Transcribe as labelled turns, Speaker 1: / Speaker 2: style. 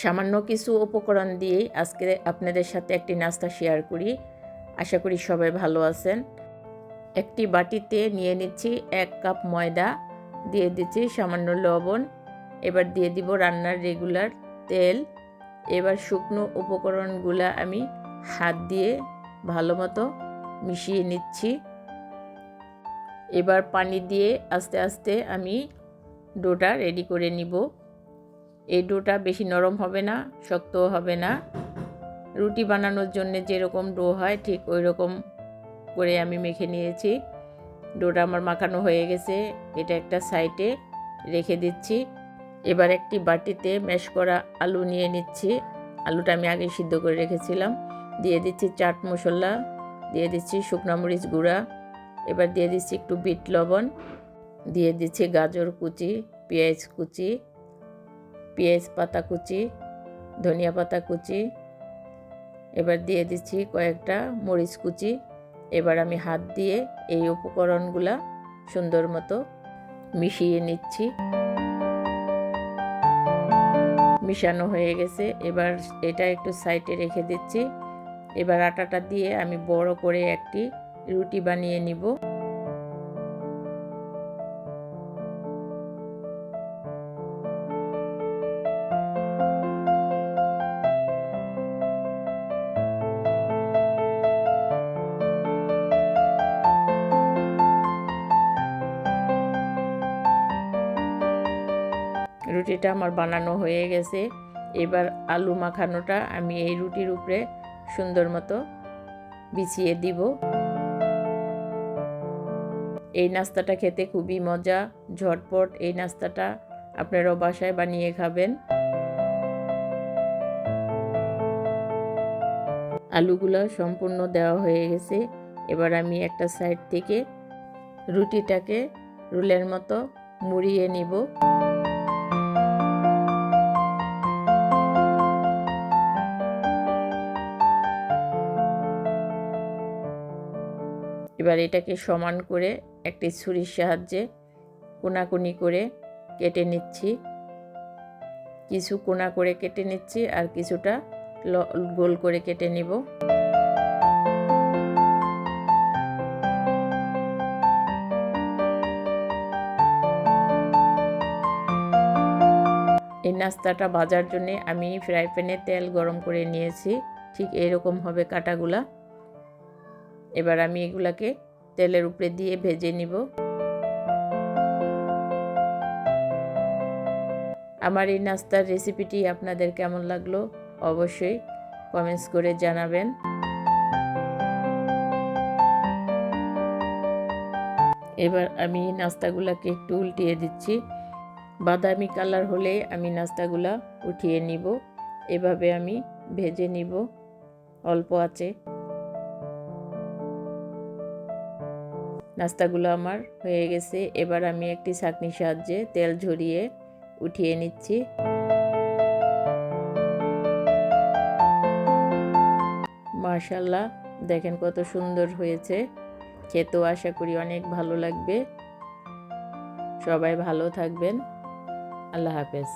Speaker 1: সামান্য কিছু উপকরণ দিয়েই আজকে আপনাদের সাথে একটি নাস্তা শেয়ার করি। আশা করি সবাই ভালো আছেন। একটি বাটিতে নিয়ে নিচ্ছি এক কাপ ময়দা, দিয়ে দিচ্ছি সামান্য লবণ, এবার দিয়ে দিব রান্নার রেগুলার তেল। এবার শুকনো উপকরণগুলো আমি হাত দিয়ে ভালো মতো মিশিয়ে নিচ্ছি। এবার পানি দিয়ে আস্তে আস্তে আমি ডোটা রেডি করে নিব। এই ডোটা বেশি নরম হবে না, শক্তও হবে না। রুটি বানানোর জন্য যেরকম ডো হয়, ঠিক ওই রকম করে আমি মেখে নিয়েছি। ডোটা আমার মাখানো হয়ে গেছে, এটা একটা সাইডে রেখে দিচ্ছি। এবার একটি বাটিতে ম্যাশ করা আলু নিয়ে নিচ্ছি। আলুটা আমি আগে সিদ্ধ করে রেখেছিলাম। দিয়ে দিচ্ছি চাট মশলা, দিয়ে দিচ্ছি শুকনো মরিচ গুঁড়া, এবার দিয়ে দিচ্ছি একটু বিট লবণ, দিয়ে দিচ্ছি গাজর কুচি, পেঁয়াজ কুচি পেঁয়াজ পাতা কুচি, ধনিয়া পাতা কুচি, এবার দিয়ে দিচ্ছি কয়েকটা মরিচ কুচি। এবার আমি হাত দিয়ে এই উপকরণগুলা সুন্দর মতো মিশিয়ে নিচ্ছি। মিশানো হয়ে গেছে। এবার এটা একটু সাইডে রেখে দিচ্ছি। এবার আটাটা দিয়ে আমি বড় করে একটি রুটি বানিয়ে নিব। রুটিটা আমার বানানো হয়ে গেছে। এবার আলু মাখানোটা আমি এই রুটির উপরে সুন্দর মতো বিছিয়ে দিব। এই নাস্তাটা খেতে খুবই মজা, ঝটপট এই নাস্তাটা আপনারাও বাসায় বানিয়ে খাবেন। আলুগুলো সম্পূর্ণ দেওয়া হয়ে গেছে। এবার আমি একটা সাইড থেকে রুটিটাকে রুলের মতো মুড়িয়ে নিব। এবার এটাকে সমান করে একটি ছুরির সাহায্যে কোনাকুনি করে কেটে নিচ্ছি। কিছু কোনা করে কেটে নিচ্ছি আর কিছুটা গোল করে কেটে নিব। এই নাস্তাটা ভাজার জন্যে আমি ফ্রাই প্যানে তেল গরম করে নিয়েছি। ঠিক এরকম হবে কাটাগুলা। এবার আমি এগুলাকে তেলের উপরে দিয়ে ভেজে নিব। আমার এই নাস্তার রেসিপিটি আপনাদের কেমন লাগল অবশ্যই কমেন্টস করে জানাবেন। এবার আমি নাস্তাগুলাকে একটু উল্টিয়ে দিচ্ছি। বাদামি কালার হলে আমি নাস্তাগুলা উঠিয়ে নিব। এভাবে আমি ভেজে নিব। অল্প আছে। নাস্তাগুলো আমার হয়ে গেছে। এবার আমি একটি ছাঁকনির সাহায্যে তেল ঝরিয়ে উঠিয়ে নিচ্ছি। মার্শাল্লাহ দেখেন কত সুন্দর হয়েছে। খেতেও আশা করি অনেক ভালো লাগবে। সবাই ভালো থাকবেন। আল্লাহ হাফেজ।